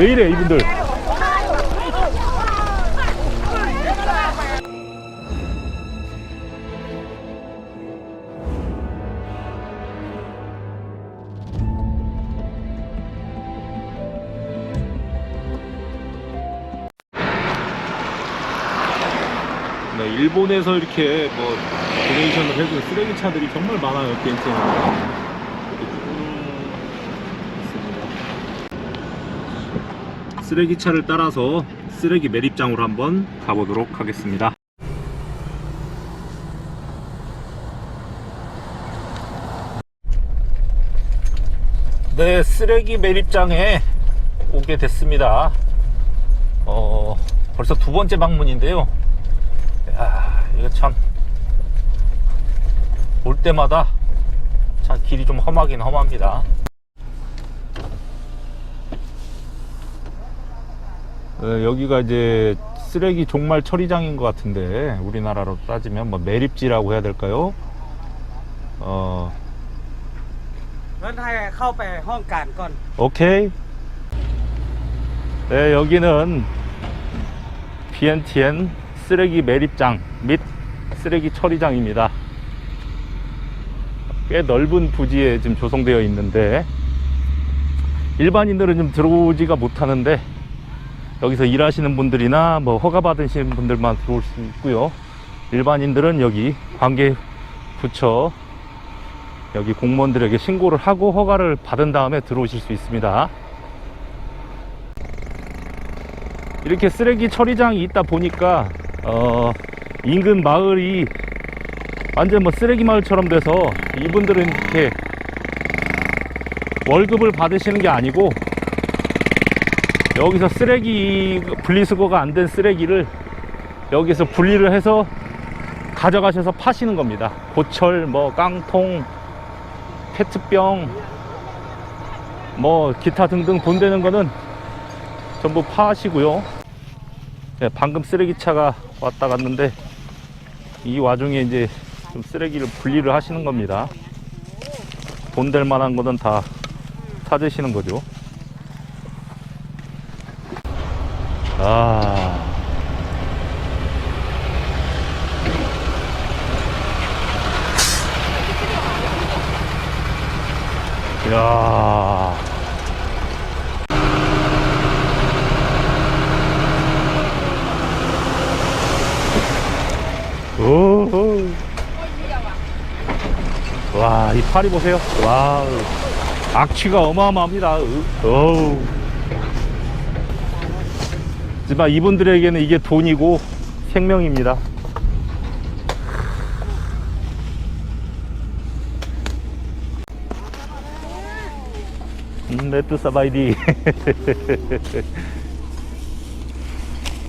왜 이래 이분들? 네, 일본에서 이렇게 뭐 도네이션을 해준 쓰레기 차들이 정말 많아요 비엔티에는. 쓰레기 차를 따라서 쓰레기 매립장으로 한번 가보도록 하겠습니다. 네, 쓰레기 매립장에 오게 됐습니다. 어, 벌써 두 번째 방문인데요. 야, 이거 참. 올 때마다 참 길이 좀 험하긴 험합니다. 어, 여기가 이제 쓰레기 종말 처리장인 것 같은데 우리나라로 따지면 뭐 매립지라고 해야 될까요? 어. 오케이. 네, 여기는 BNTN 쓰레기 매립장 및 쓰레기 처리장입니다. 꽤 넓은 부지에 지금 조성되어 있는데 일반인들은 좀 들어오지가 못하는데 여기서 일하시는 분들이나 뭐 허가 받으시는 분들만 들어올 수 있고요. 일반인들은 여기 관계 부처 여기 공무원들에게 신고를 하고 허가를 받은 다음에 들어오실 수 있습니다. 이렇게 쓰레기 처리장이 있다 보니까 어, 인근 마을이 완전 뭐 쓰레기 마을처럼 돼서 이분들은 이렇게 월급을 받으시는 게 아니고 여기서 쓰레기 분리수거가 안 된 쓰레기를 여기서 분리를 해서 가져가셔서 파시는 겁니다. 고철, 뭐 깡통, 페트병, 뭐 기타 등등 돈 되는 거는 전부 파시고요. 네, 방금 쓰레기차가 왔다 갔는데 이 와중에 이제 좀 쓰레기를 분리를 하시는 겁니다. 돈 될 만한 거는 다 찾으시는 거죠. 아. 야. 오. 와, 이 파리 보세요. 와. 악취가 어마어마합니다. 오. 하지만 이분들에게는 이게 돈이고 생명입니다. 음, 레트 사바이디.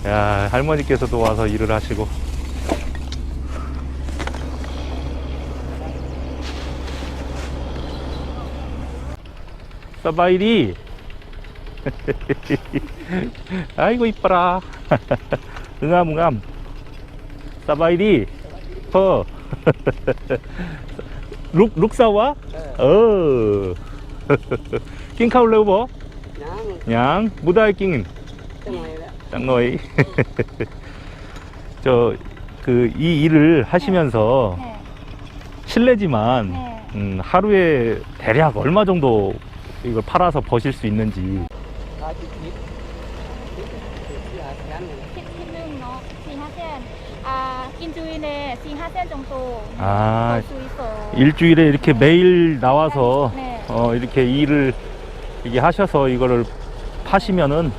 야, 할머니께서도 와서 일을 하시고. 사바이디. 아이고 이뻐라 응암응암 사바이디 퍼 룩, 룩사와? 네. 어. 낑카울 레우버? 양. 무다이 낑인? 땅노이. 저, 그, 이 일을 하시면서 네. 실례지만, 네. 음, 하루에 대략 얼마 정도 이걸 팔아서 버실 수 있는지. 아, 일주일에 한 4세 정도 아, 볼 수 있어. 일주일에 이렇게 네. 매일 나와서 네. 어, 이렇게 일을 이게 하셔서 이거를 파시면은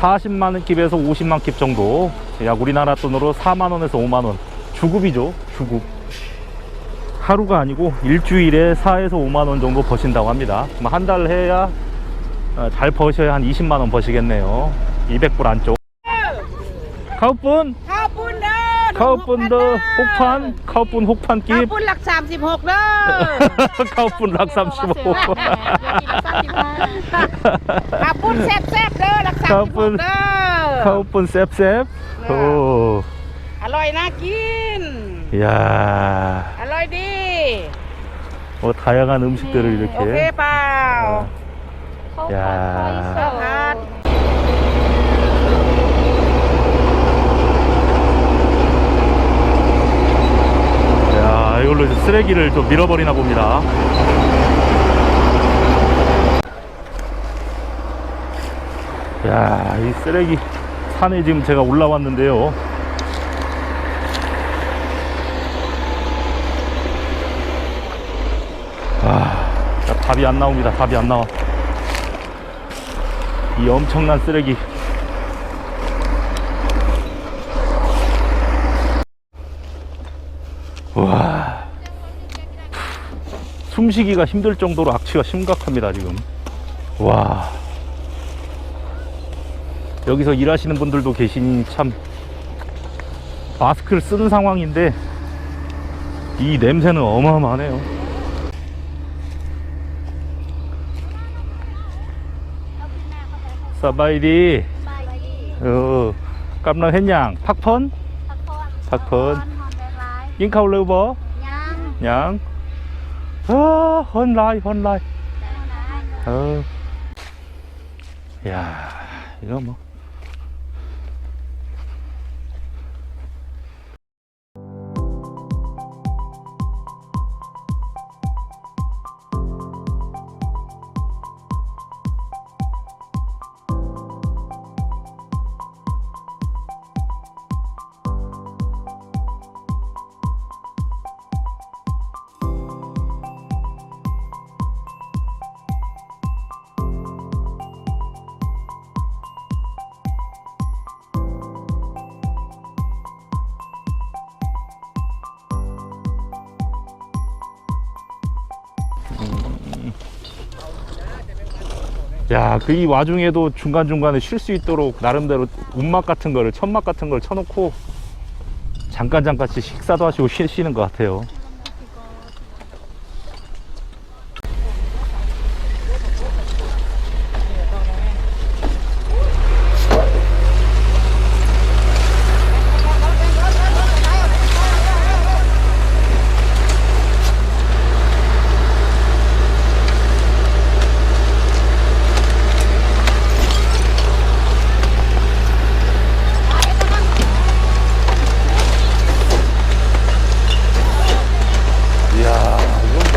40만 원킵에서 50만 킵 정도 약 우리나라 돈으로 4만 원에서 5만 원. 주급이죠 주급. 하루가 아니고 일주일에 4에서 5만 원 정도 버신다고 합니다. 한 달 해야 어, 잘 버셔야 한 20만 원 버시겠네요. 200불 안쪽. 카우뿐! ข้าวปุ้นเด้อ 카우뿐더 혹판! 카우뿐 혹판 ข้าว 깁! ปุ้นหลักสามสิบหกเด้อ 카우뿐 락 35. ข้าวปุ้นแซ่บแซ่บๆเด้อหลักสามสิบหกเด้อ 카우뿐 셉셉. 오. อร่อยน่ากิน 이야. อร่อยดี 뭐 다양한 음식들을 네. 이렇게 โอเคเ 야 이걸로 이제 쓰레기를 좀 밀어버리나 봅니다. 야 이 쓰레기 산에 지금 제가 올라왔는데요. 아 자, 답이 안 나옵니다. 답이 안 나와. 이 엄청난 쓰레기. 와 숨쉬기가 힘들 정도로 악취가 심각합니다 지금. 와. 여기서 일하시는 분들도 계시니 참 마스크를 쓰는 상황인데 이 냄새는 어마어마하네요. 사바이디. 어, 깜랑 햇냥 팍펀? 팍펀. 잉카 올레우버? 냥. 아, 헌라이, 네, 헌라이. 어. 야, 이거 뭐. 야, 그 이 와중에도 중간중간에 쉴 수 있도록 나름대로 운막 같은 거를, 천막 같은 걸 쳐놓고 잠깐 잠깐씩 식사도 하시고 쉬시는 것 같아요. 이야, 이건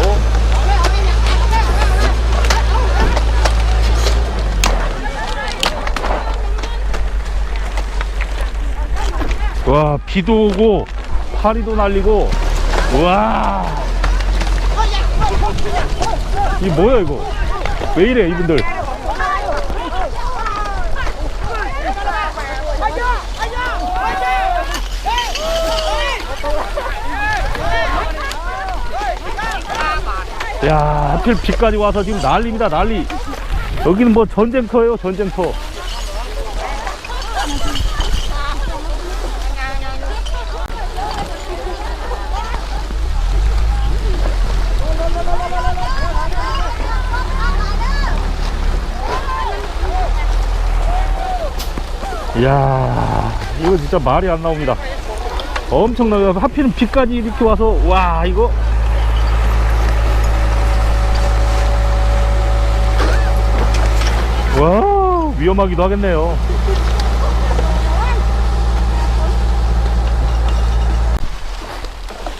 뭐. 와, 비도 오고, 파리도 날리고, 우와. 이 뭐야, 이거? 왜 이래, 이분들? 야, 하필 비까지 와서 지금 난리입니다, 난리. 여기는 뭐 전쟁터예요, 전쟁터. 이야, 이거 진짜 말이 안 나옵니다. 엄청나게 하필은 비까지 이렇게 와서 와 이거. 와 위험하기도 하겠네요.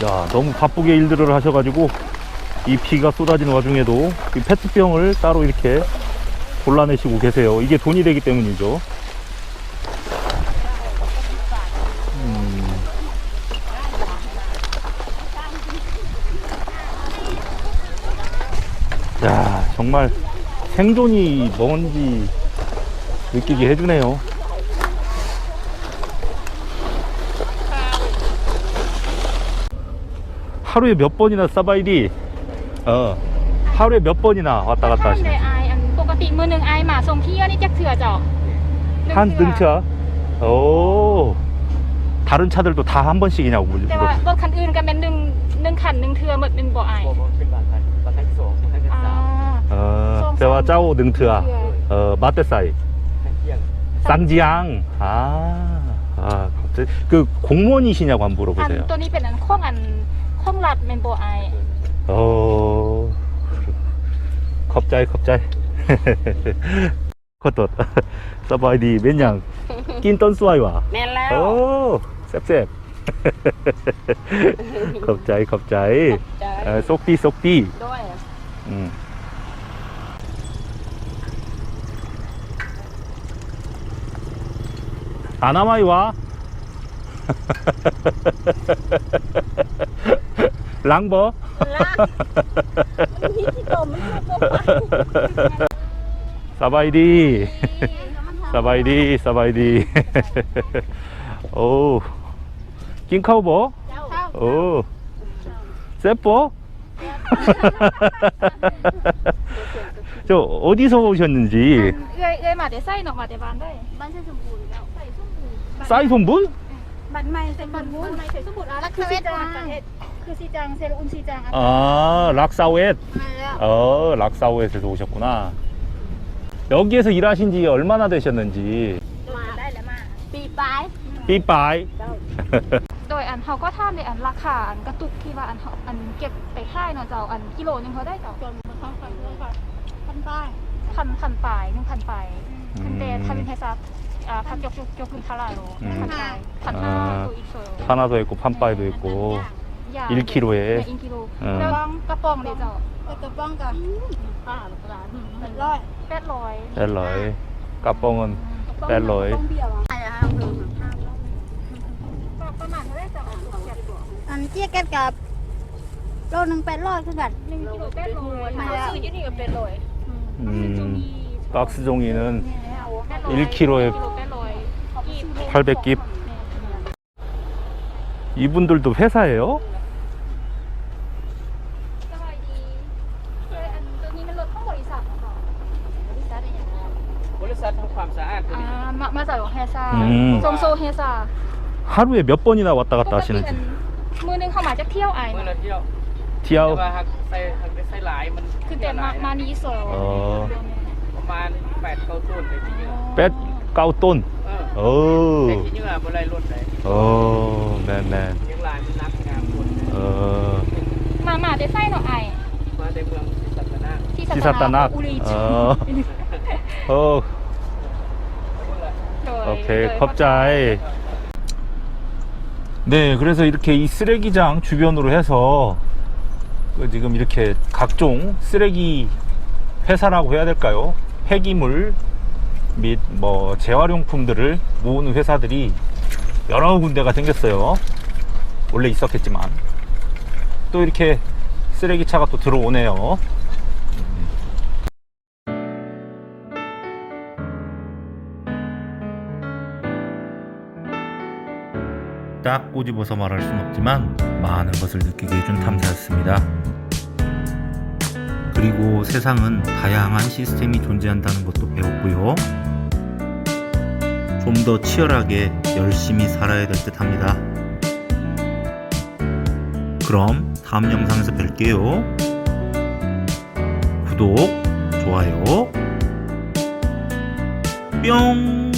야 너무 바쁘게 일들을 하셔가지고 이 비가 쏟아지는 와중에도 이 페트병을 따로 이렇게 골라내시고 계세요. 이게 돈이 되기 때문이죠 야 정말 생존이 뭔지 느끼게 해주네요 하루에 몇 번이나 사바이디 어 하루에 몇 번이나 왔다 갔다 하시는지 한 능차 오 다른 차들도 다 한 번씩이냐고 물어봤어요 ถคันอื่นก็เป็นหนึ่งหนึ่งคันหนึ่งเถื่อหมดหนึ่งบ่อาย ผมเป็นบางคันบางคันที่สองบางคันที่ อ่า สาม 어 대화 짜오 능트아 어 마테사이 คันเที่ยง 쌍지양 아, 아 갑자기 그 공무원이시냐고 한번 อัน 물어보세요 ตัวนี้เป็นอันข้องอันข้องรัดเป็นบ่อาย 어 ใจขอบใจ ขอโทษ สบายดีเป็นอย่าง กินต้นสวยวะ แม่นแล้ว โอ้แซ่บๆ ขอบใจขอบใจ ใจ เออซกตี้ซกตี้ ด้วย อืม 아나마이와 랑버 มันมีที่ตมมันคือตัวไป สบายดี สบายดี สบายดี โอ้ กินข้าวบ่โอ้เซฟบ่ 저 어디서 오셨는지 เอ้ยเอ้ยมาแต่ไส้เนาะมาแต่บ้านได้บ้านใส่สมบูรณ์แล้ว ใส่สมบูรณ์ 사이손분? บ้านใหม่ใส่บ้านนู้นใส่สมบูรณ์อ่ะแล้วคือซีจังประเทศคือซีจังเซรุนซีจังอ่ะ 아 락사우엣 มาแล้ว 어 락사우엣에서 오셨구나 여기에서 일하신 지 얼마나 되셨는지 มาได้แล้วมา ปีปลาย 삐빠이 โดยอันเขาก็ท่ามในอันราคาอันกระตุกที่ว่าอันเขาอันเก็บไปค่ายเนาะเจ้าอันกิโลนึงเขาได้เจ้า จนมันต้องไปเรื่อยๆพันป้าย พันพันปลายหนึ่งพันปลาย อืม 근데 타민 회사 아 파격 조금 달라요. 음. 한 달, 아. 하나도 있어요. 하나도 있고 판빠이도 있고 야, 1kg 에? 네, 1kg. 어. 그럼 까뻥 내죠. ไปกระป้องกันป้าหรือเปล่าเป็นร้อย 800. 뺄러이 까뻥은 ป้อง 뺄러이 เบี้ยวอ่ะ ประมาณเท่าไหร่จ้ะ อันเจี๊ยบกับโลหนึ่งแปดร้อยคือกัน 1กิโล800. มาแล้ว ซื้ออยู่นี่ก็800. 음, 박스 종이는 800. 1kg에 800깁. 이분들도 회사예요? 음. 하루에 몇 번이나 왔다 갔다 하시는지. 티아오 어. ประมาณแปดเก้าต้นแต่ที่เยอะ 뺏 까우돈 เออ 오, แต่ที่เยอะบ่ได้ลดเลย 오, 네네 ยังหลายมันนักงามคน 어, มามาแต่ไส้เนาะไอ มาในเมืองศาสนา ที่ ที่สัตนาค อุรี เออ 어, 오케이, 컵자이. 네, 그래서 이렇게 이 쓰레기장 주변으로 해서 그 지금 이렇게 각종 쓰레기 회사라고 해야 될까요? 폐기물 및 뭐 재활용품들을 모으는 회사들이 여러 군데가 생겼어요. 원래 있었겠지만 또 이렇게 쓰레기차가 또 들어오네요. 딱 꼬집어서 말할 순 없지만 많은 것을 느끼게 해준 탐사였습니다. 그리고 세상은 다양한 시스템이 존재한다는 것도 배웠고요. 좀 더 치열하게 열심히 살아야 될 듯 합니다. 그럼 다음 영상에서 뵐게요. 구독, 좋아요, 뿅!